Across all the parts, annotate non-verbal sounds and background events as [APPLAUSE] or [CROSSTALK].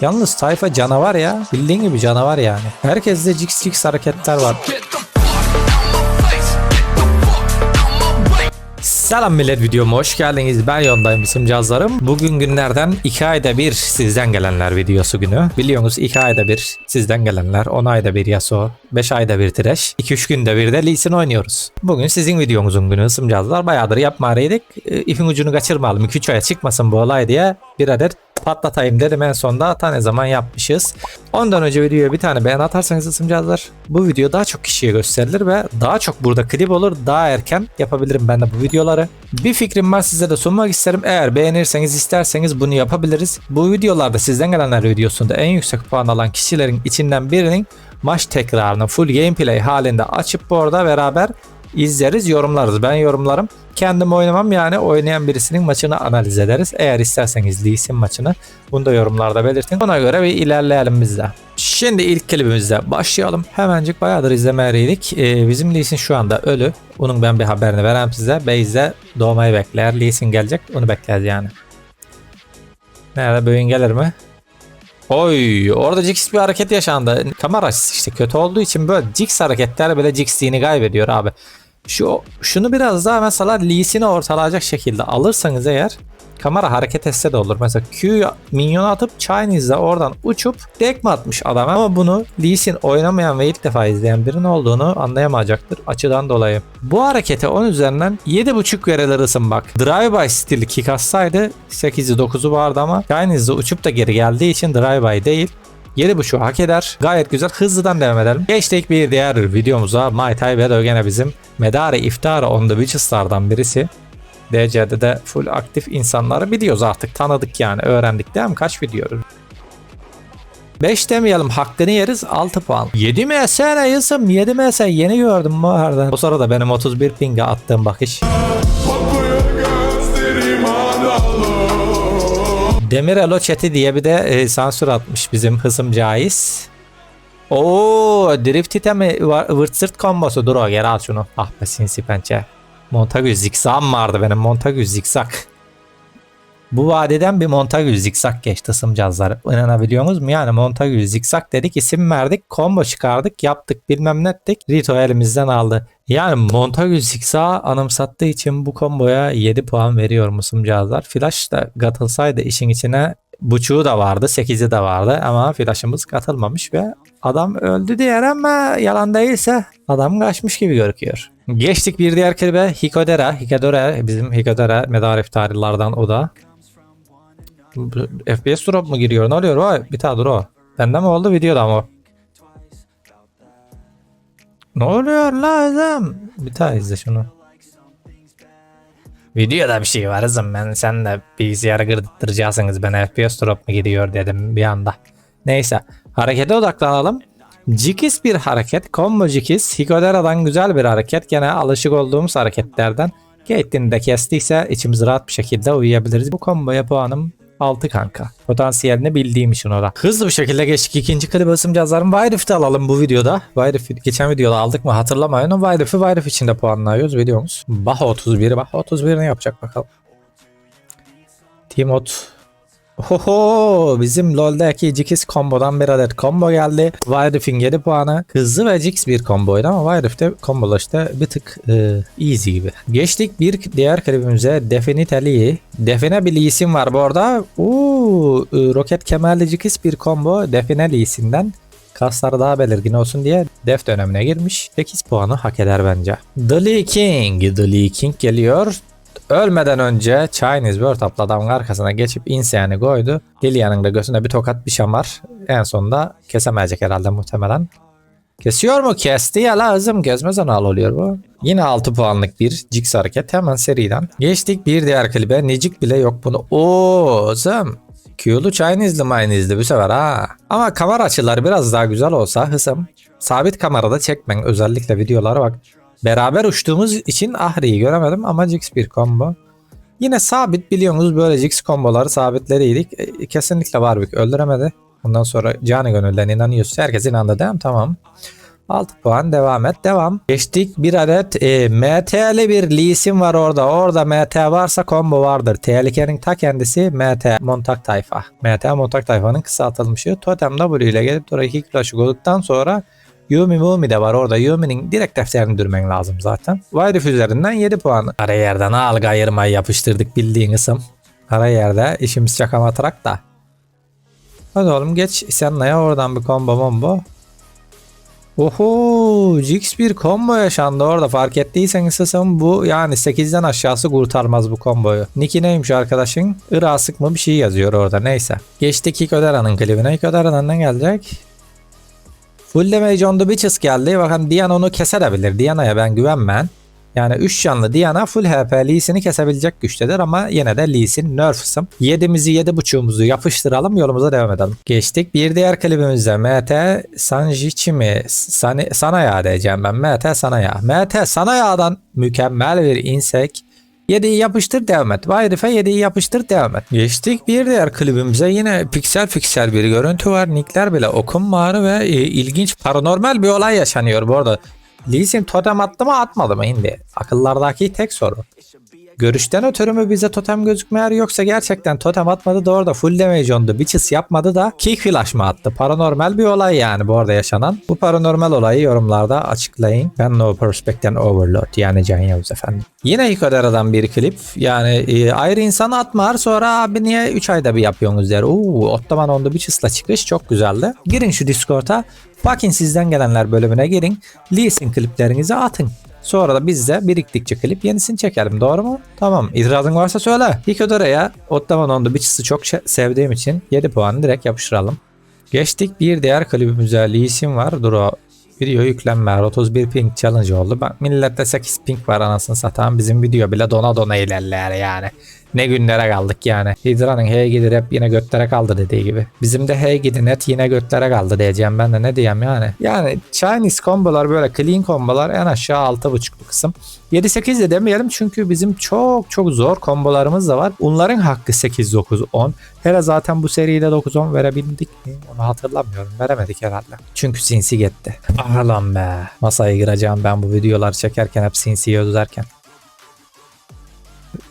Yalnız tayfa canavar ya. Bildiğin gibi canavar yani. Herkeste cix cix hareketler var. Selam millet videoma hoş geldiniz. Ben Yondayım isim cazlarım. Bugün günlerden 2 ayda bir sizden gelenler videosu günü. Biliyorsunuz 2 ayda bir sizden gelenler, 10 ayda bir Yasuo, 5 ayda bir Thresh, 2-3 günde bir de Lee oynuyoruz. Bugün sizin videonuzun günü ısım cazlar. Bayağıdır yapmarıydık. E, ipin ucunu kaçırmayalım. 2-3 aya çıkmasın bu olay diye bir adet patlatayım dedim en sonunda ta ne zaman yapmışız. Ondan önce videoya bir tane beğen atarsanız ısımcağızlar bu video daha çok kişiye gösterilir ve daha çok burada klip olur daha erken yapabilirim ben de bu videoları. Bir fikrim var size de sunmak isterim. Eğer beğenirseniz isterseniz bunu yapabiliriz. Bu videolarda sizden gelenler videosunda en yüksek puan alan kişilerin içinden birinin maç tekrarını full gameplay halinde açıp bu arada beraber izleriz, yorumlarız. Ben yorumlarım. Kendim oynamam yani oynayan birisinin maçını analiz ederiz. Eğer isterseniz Lee Sin maçını bunu da yorumlarda belirtin. Ona göre bir ilerleyelim biz de. Şimdi ilk klibimizde başlayalım. Hemencik bayağıdır izlemeliydik. Ee, bizim Lee Sin şu anda ölü. Onun ben bir haberini vereyim size. Base'de doğmayı bekler. Lee Sin gelecek. Onu bekleriz yani. Nerede böğün gelir mi? Oy orada Jix bir hareket yaşandı. Kamera işte kötü olduğu için böyle Jix hareketler böyle Jix'liğini kaybediyor abi. Şu şunu biraz daha mesela Lee'sini ortalayacak şekilde alırsanız eğer kamera hareket etse de olur. Mesela Q minyon atıp Chinese'de oradan uçup dekme atmış adam ama bunu Lee Sin oynamayan ve ilk defa izleyen birinin olduğunu anlayamayacaktır açıdan dolayı. Bu harekete 10 üzerinden 7.5 verilir ısın bak. Drive-by stili kick atsaydı 8'i 9'u vardı ama Chinese'de uçup da geri geldiği için drive-by değil. 7.5'u hak eder. Gayet güzel. Hızlıdan devam edelim. Geçtik bir diğer videomuza. Mai Tai ve gene bizim Medare İftara on the Witches'lardan birisi. DC'de de full aktif insanları biliyoruz artık. Tanıdık yani. Öğrendik değil mi? Kaç video? 5 demeyelim hakkını yeriz 6 puan. 7 MS ne yazım 7 MS yeni gördüm bu arada. O sırada benim 31 pinge attığım bakış. Demir Elo chat'i diye bir de e, sansür atmış bizim hısım caiz. Oo, drift itemi vırt sırt kombosu. Dur o geri al şunu. Ah be sinsi pençe. Montague zikzağım vardı benim. Montague zikzak. Bu vadeden bir Montague zikzak geçti sımcazlar. İnanabiliyor musunuz mu? Yani Montague zikzak dedik isim verdik. Combo çıkardık yaptık bilmem ne ettik. Rito elimizden aldı. Yani Montague zikzağı anımsattığı için bu komboya 7 puan veriyorum sımcazlar. Flash da katılsaydı işin içine buçuğu da vardı 8'i de vardı ama flash'ımız katılmamış ve adam öldü diğer ama yalan değilse adam kaçmış gibi görünüyor. Geçtik bir diğer klibe Hikodera. Hikodera bizim Hikodera medar iftarlardan o da. FPS drop mu giriyor? Ne oluyor? Vay bir tane dur o. Bende mi oldu videoda mı? Ne oluyor lazım? Bir daha izle şunu. Videoda bir şey var kızım ben sen de bilgisayarı kırdırtacaksınız ben FPS drop mu gidiyor dedim bir anda. Neyse harekete odaklanalım. Cikis bir hareket. Combo Cikis. Higodera'dan güzel bir hareket. Gene alışık olduğumuz hareketlerden. Caitlyn'i de kestiyse içimiz rahat bir şekilde uyuyabiliriz. Bu komboya puanım 6 kanka. Potansiyelini bildiğim için o. Hızlı bir şekilde geçtik. ikinci klip ısım cazlarım. Wildrift'i alalım bu videoda. Wildrift geçen videoda aldık mı hatırlamayın. O Wildrift'i Wildrift içinde puanlıyoruz videomuz. Baha 31. Baha 31 ne yapacak bakalım. Timot Oho bizim LoL'deki Jix kombodan bir adet combo geldi. Wildrift'in 7 puanı. Hızlı ve Jix bir komboydu ama Wildrift'te kombolar işte bir tık e, easy gibi. Geçtik bir diğer klibimize Definitely. Define bir isim var bu arada. Oo, e, roket kemerli Jix bir combo Define isimden kasları daha belirgin olsun diye def dönemine girmiş. 8 puanı hak eder bence. The Lee King. The Lee King geliyor. Ölmeden önce Chinese World Up'la adamın arkasına geçip inseyeni koydu. Lilia'nın da gözüne bir tokat bir şamar. En sonunda kesemeyecek herhalde muhtemelen. Kesiyor mu? Kesti ya lazım. Gezmez anal oluyor bu. Yine 6 puanlık bir Jix hareket hemen seriden. Geçtik bir diğer klibe. Necik bile yok bunu. Oo zım. Q'lu Chinese'li Minese'li bu sefer ha. Ama kamera açıları biraz daha güzel olsa hısım. Sabit kamerada çekmen özellikle videolara bak. Beraber uçtuğumuz için Ahri'yi göremedim ama Jix bir combo. Yine sabit biliyorsunuz böyle Jix komboları sabitleriydik. E, kesinlikle Warwick öldüremedi. Ondan sonra canı gönülden inanıyorsa herkes inandı değil mi? Tamam. 6 puan devam et devam. Geçtik bir adet e, MT'li bir Lee Sin var orada. Orada MT varsa combo vardır. Tehlikenin ta kendisi MT Montak Tayfa. MT Montak Tayfa'nın kısaltılmışı. Totem W ile gelip oraya 2 kilo olduktan sonra Yumi Mumi de var orada. Yumi'nin direkt defterini dürmen lazım zaten. Vayrif üzerinden 7 puan. Ara yerden algı ayırmayı yapıştırdık bildiğin ısım. Ara yerde işimiz çakamatarak da. Hadi oğlum geç Senna'ya oradan bir combo bombo. Oho Jix bir combo yaşandı orada fark ettiyseniz ısım bu yani 8'den aşağısı kurtarmaz bu komboyu. Niki neymiş arkadaşın? Irasık mı bir şey yazıyor orada neyse. Geçtik Hikodera'nın klibine. Hikodera'dan ne gelecek? Full damage on the bitches geldi. Bakın Diana onu kesebilir. Diana'ya ben güvenmem. Yani 3 canlı Diana full HP Lee'sini kesebilecek güçtedir ama yine de Lee'sin nerf'sım. 7'mizi 7.5'umuzu yapıştıralım yolumuza devam edelim. Geçtik bir diğer klibimizde MT Sanjichi mi? Sani, Sanaya diyeceğim ben. MT Sanaya. MT Sanaya'dan mükemmel bir insek. 7'yi yapıştır devam et. Vayrif'e 7'yi yapıştır devam et. Geçtik bir diğer klibimize yine piksel piksel bir görüntü var. Nickler bile okunmağını ve e, ilginç paranormal bir olay yaşanıyor bu arada. Lee Sin totem attı mı atmadı mı şimdi? Akıllardaki tek soru. Görüşten ötürü mü bize totem gözükmeyer yoksa gerçekten totem atmadı da orada full damage ondu. Bitches yapmadı da kick flash mı attı? Paranormal bir olay yani bu arada yaşanan. Bu paranormal olayı yorumlarda açıklayın. Ben No Perspect'ten Overload yani Can Yavuz efendim. Yine Hikodera'dan bir klip. Yani e, ayrı insan atmar sonra abi niye 3 ayda bir yapıyorsunuz der. Uuu Ottoman ondu Bitches'la çıkış çok güzeldi. Girin şu Discord'a. Fucking sizden gelenler bölümüne girin. Lee Sin kliplerinizi atın. Sonra da biz de biriktikçe klip yenisini çekelim. Doğru mu? Tamam. İtirazın varsa söyle. Hikodora'ya Ottoman Ondu Bitches'ı çok şe- sevdiğim için 7 puan direkt yapıştıralım. Geçtik bir diğer klibimize Lee Sin var. Dur o video yüklenme 31 ping challenge oldu. Bak millette 8 ping var anasını satan bizim video bile dona dona ilerler yani. Ne günlere kaldık yani. Hidra'nın hey gidi rap yine götlere kaldı dediği gibi. Bizim de hey gidi net yine götlere kaldı diyeceğim ben de ne diyeyim yani. Yani Chinese kombolar böyle clean kombolar en aşağı 6.5 bu kısım. 7-8 de demeyelim çünkü bizim çok çok zor kombolarımız da var. Onların hakkı 8-9-10. Hele zaten bu seride 9-10 verebildik mi? Onu hatırlamıyorum. Veremedik herhalde. Çünkü sinsi gitti. Ah lan be. Masaya gireceğim ben bu videoları çekerken hep sinsiyi özlerken.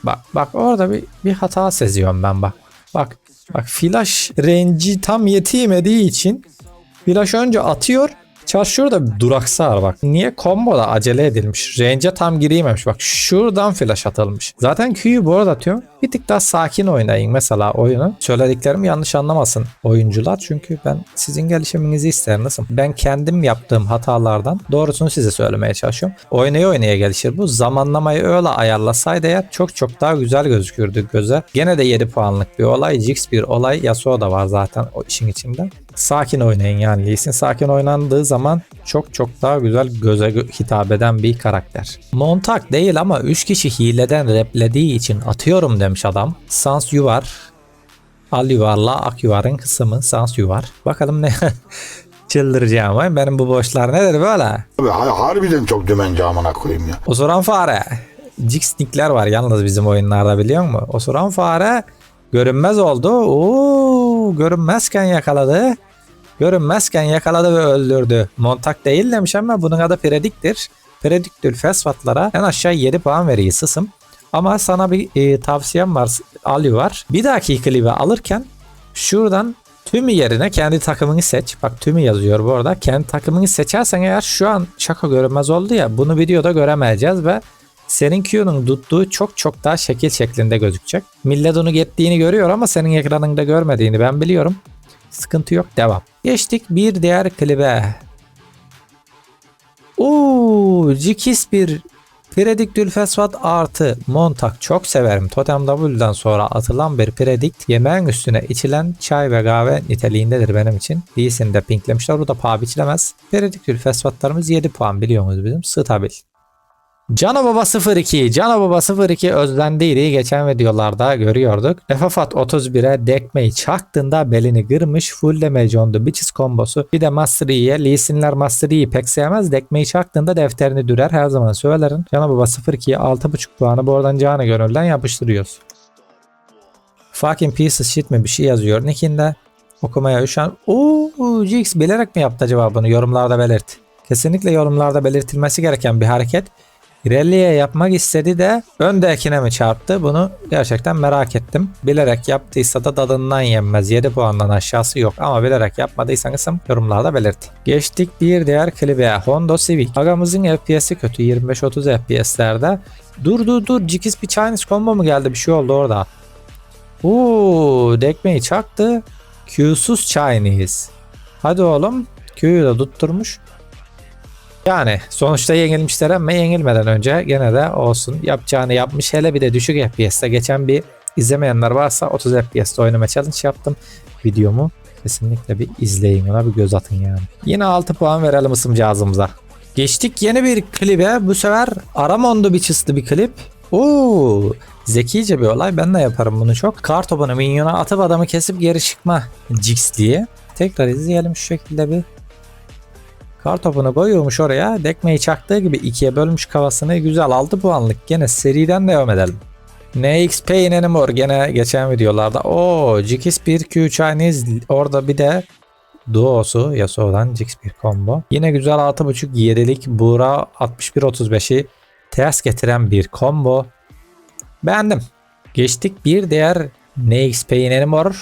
Bak bak orada bir, bir hata seziyorum ben bak. Bak bak flash range'i tam yetişmediği için flash önce atıyor Çarşıyor da bir duraksar bak. Niye combo'da acele edilmiş? Range'e tam girememiş. Bak şuradan flash atılmış. Zaten Q'yu bu arada atıyorum. Bir tık daha sakin oynayın mesela oyunu. Söylediklerimi yanlış anlamasın oyuncular. Çünkü ben sizin gelişiminizi isterim. Nasıl? Ben kendim yaptığım hatalardan doğrusunu size söylemeye çalışıyorum. Oynaya oynaya gelişir bu. Zamanlamayı öyle ayarlasaydı eğer çok çok daha güzel gözükürdü göze. Gene de 7 puanlık bir olay. Jix bir olay. Yasuo da var zaten o işin içinde. Sakin oynayın yani Lee Sin sakin oynandığı zaman çok çok daha güzel göze hitap eden bir karakter. Montak değil ama 3 kişi hileden replediği için atıyorum demiş adam. Sans Yuvar. Al Yuvar'la Ak Yuvar'ın kısmı Sans Yuvar. Bakalım ne [LAUGHS] çıldıracağım ay benim bu boşlar nedir böyle? Abi har- harbiden çok dümenci amına koyayım ya. Osuran fare. Jixnikler var yalnız bizim oyunlarda biliyor musun? Osuran fare görünmez oldu. Oo, görünmezken yakaladı. Görünmezken yakaladı ve öldürdü. Montak değil demiş ama bunun adı prediktir. Prediktül fesvatlara en aşağı 7 puan veriyor sısım. Ama sana bir e, tavsiyem var. Ali var. Bir dahaki klibi alırken şuradan tümü yerine kendi takımını seç. Bak tümü yazıyor bu arada. Kendi takımını seçersen eğer şu an şaka görünmez oldu ya bunu videoda göremeyeceğiz ve senin Q'nun tuttuğu çok çok daha şekil şeklinde gözükecek. Millet onu gittiğini görüyor ama senin ekranında görmediğini ben biliyorum. Sıkıntı yok devam. Geçtik bir diğer klibe. Oo, Cikis bir Prediktül Fesvat artı Montak çok severim. Totem W'dan sonra atılan bir predikt yemeğin üstüne içilen çay ve kahve niteliğindedir benim için. Lee'sini de pinklemişler. Bu da paha biçilemez. Prediktül Fesvatlarımız 7 puan biliyorsunuz bizim. Stabil. Baba 02. Cana Baba 02 özlendiydi. Geçen videolarda görüyorduk. Efafat 31'e dekmeyi çaktığında belini kırmış. Full damage on the bitches kombosu. Bir de Master Yi'ye. Lee Sin'ler Master Yi'yi pek sevmez. Dekmeyi çaktığında defterini dürer. Her zaman söylerim. Cana Baba 02'ye 6.5 puanı bu oradan Canı Gönül'den yapıştırıyoruz. Fucking piece of shit mi bir şey yazıyor. Nick'inde okumaya üşen. Ooo Jix bilerek mi yaptı acaba bunu? Yorumlarda belirt. Kesinlikle yorumlarda belirtilmesi gereken bir hareket. Rally'e yapmak istedi de öndekine mi çarptı? Bunu gerçekten merak ettim. Bilerek yaptıysa da tadından yenmez. 7 puandan aşağısı yok ama bilerek yapmadıysanız yorumlarda belirtin. Geçtik bir diğer klibe. Honda Civic. Agamızın FPS'i kötü. 25-30 FPS'lerde. Dur dur dur. Cikis bir Chinese combo mu geldi? Bir şey oldu orada. Uuu dekmeyi çaktı. Q'suz Chinese. Hadi oğlum. Q'yu da tutturmuş. Yani sonuçta yenilmişler ama yenilmeden önce gene de olsun. Yapacağını yapmış. Hele bir de düşük FPS'te geçen bir izlemeyenler varsa 30 FPS'te oynama challenge yaptım. Videomu kesinlikle bir izleyin ona bir göz atın yani. Yine 6 puan verelim ısımcağızımıza. Geçtik yeni bir klibe. Bu sefer Aramondo Bitches'lı bir klip. Oo, zekice bir olay. Ben de yaparım bunu çok. Kar topunu minyona atıp adamı kesip geri çıkma Jigs. Tekrar izleyelim şu şekilde bir. Kar topunu koyuyormuş oraya. Dekmeyi çaktığı gibi ikiye bölmüş kafasını. Güzel 6 puanlık. Gene seriden devam edelim. NX Pain Anymore gene geçen videolarda. O Jigis 1 Q Chinese orada bir de Duo'su Yasuo'dan Jix bir combo. Yine güzel 6.5 7'lik Buğra 61.35'i ters getiren bir combo. Beğendim. Geçtik bir diğer NX Pain Anymore.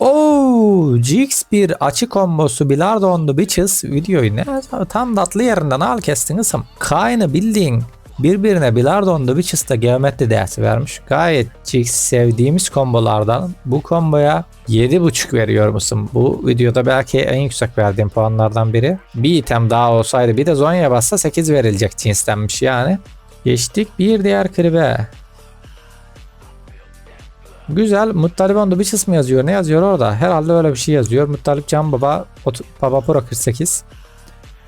Oo, GX bir açı kombosu Bilardo on the Bitches videoyu ne tam tatlı yerinden al kestin ısım. Kayn'ı bildiğin birbirine Bilardo on the Bitches'ta geometri dersi vermiş. Gayet GX sevdiğimiz kombolardan bu komboya 7.5 veriyor musun? Bu videoda belki en yüksek verdiğim puanlardan biri. Bir item daha olsaydı bir de Zonya bassa 8 verilecek cinstenmiş yani. Geçtik bir diğer kribe. Güzel. Muttalip on Bitches mi yazıyor? Ne yazıyor orada? Herhalde öyle bir şey yazıyor. Muttalip Can Baba Baba Pro 48.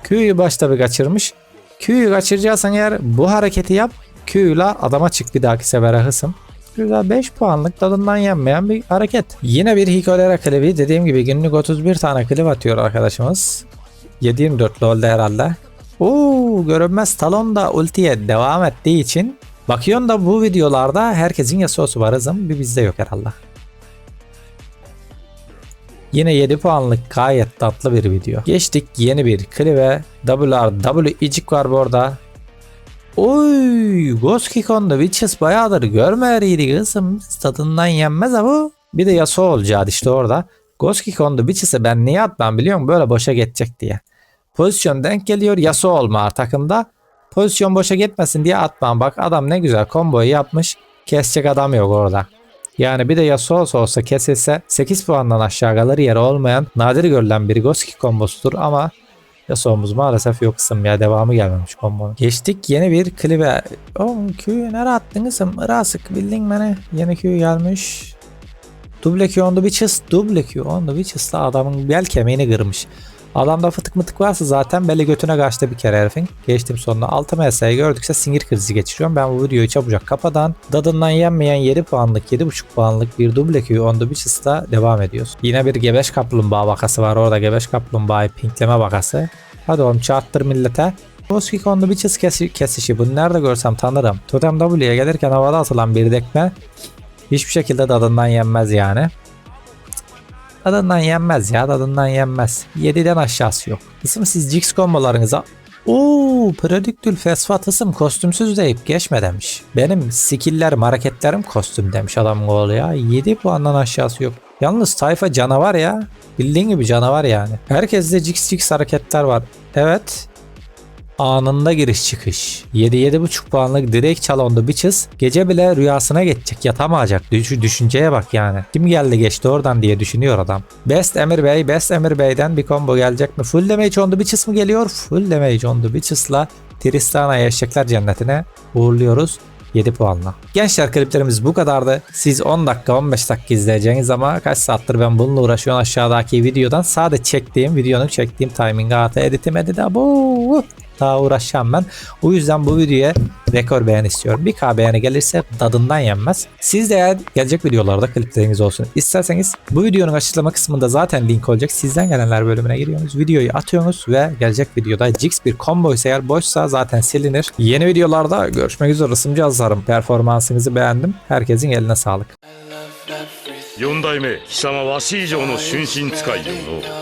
Q'yu başta bir kaçırmış. Q'yu kaçıracaksan eğer bu hareketi yap. Q'yla adama çık bir dahaki sefere hısım. Güzel 5 puanlık tadından yenmeyen bir hareket. Yine bir Hikolera klibi. Dediğim gibi günlük 31 tane klip atıyor arkadaşımız. 724 LoL'de herhalde. Oo, görünmez talon da ultiye devam ettiği için Bakıyorsun da bu videolarda herkesin Yasuo'su var hızım bir bizde yok herhalde. Yine 7 puanlık gayet tatlı bir video. Geçtik yeni bir klibe. WRW icik var bu arada. Oy, Ghost Kick on the Witches bayağıdır görmeriydi kızım. Tadından yenmez ha bu. Bir de Yasuo olacaktı işte orada. Ghost Kick on the Witches'e ben niye atmam biliyor? Böyle boşa geçecek diye. Pozisyon denk geliyor. Yasuo olma takımda. Pozisyon boşa gitmesin diye atmam. Bak adam ne güzel komboyu yapmış. Kesecek adam yok orada. Yani bir de Yasuo olsa, olsa kesilse 8 puandan aşağı kalır yeri olmayan nadir görülen bir Goski kombosudur ama Yasuo'muz maalesef yok kısım ya devamı gelmemiş kombonun. Geçtik yeni bir klibe. Oğlum Q'yu nereye attın kızım? Irasık bildin beni. Yeni Q gelmiş. Double Q on the bitches. Double Q on the bitches da adamın bel kemiğini kırmış. Adamda fıtık mıtık varsa zaten belli götüne kaçtı bir kere herifin. Geçtim sonuna 6 MS'yi gördükse sinir krizi geçiriyorum. Ben bu videoyu çabucak kapadan dadından yenmeyen 7 puanlık 7.5 puanlık bir double Q on the Bitches'la devam ediyoruz. Yine bir gebeş kaplumbağa vakası var orada gebeş kaplumbağayı pinkleme vakası. Hadi oğlum çarptır millete. On the Bitches kesi- kesişi bunu nerede görsem tanırım. Totem W'ye gelirken havada atılan bir dekme hiçbir şekilde dadından yenmez yani. Tadından yenmez ya tadından yenmez. 7'den aşağısı yok. Kısım siz Jix kombolarınıza Ooo Predictül Fesfat ısım kostümsüz deyip geçme demiş. Benim skilllerim hareketlerim kostüm demiş adam oğlu ya. 7 puandan aşağısı yok. Yalnız tayfa canavar ya. Bildiğin gibi canavar yani. Herkeste Jix Jix hareketler var. Evet anında giriş çıkış. 7-7.5 puanlık direkt çalondu bitches. Gece bile rüyasına geçecek yatamayacak. Düş düşünceye bak yani. Kim geldi geçti oradan diye düşünüyor adam. Best Emir Bey, Best Emir Bey'den bir combo gelecek mi? Full damage on the bitches mi geliyor? Full damage on the bitches'la Tristana Eşekler Cenneti'ne uğurluyoruz. 7 puanla. Gençler kliplerimiz bu kadardı. Siz 10 dakika 15 dakika izleyeceğiniz ama kaç saattir ben bununla uğraşıyorum aşağıdaki videodan. Sadece çektiğim videonun çektiğim timing'e atı editim edit bu daha uğraşacağım ben. O yüzden bu videoya rekor beğen istiyorum. 1K beğeni gelirse tadından yenmez. Siz de eğer gelecek videolarda klipleriniz olsun isterseniz bu videonun açıklama kısmında zaten link olacak. Sizden gelenler bölümüne giriyorsunuz. Videoyu atıyorsunuz ve gelecek videoda Jix bir combo ise eğer boşsa zaten silinir. Yeni videolarda görüşmek üzere. Isımcı Azlarım. Performansınızı beğendim. Herkesin eline sağlık. 四代目貴様わし以上の春心使いよの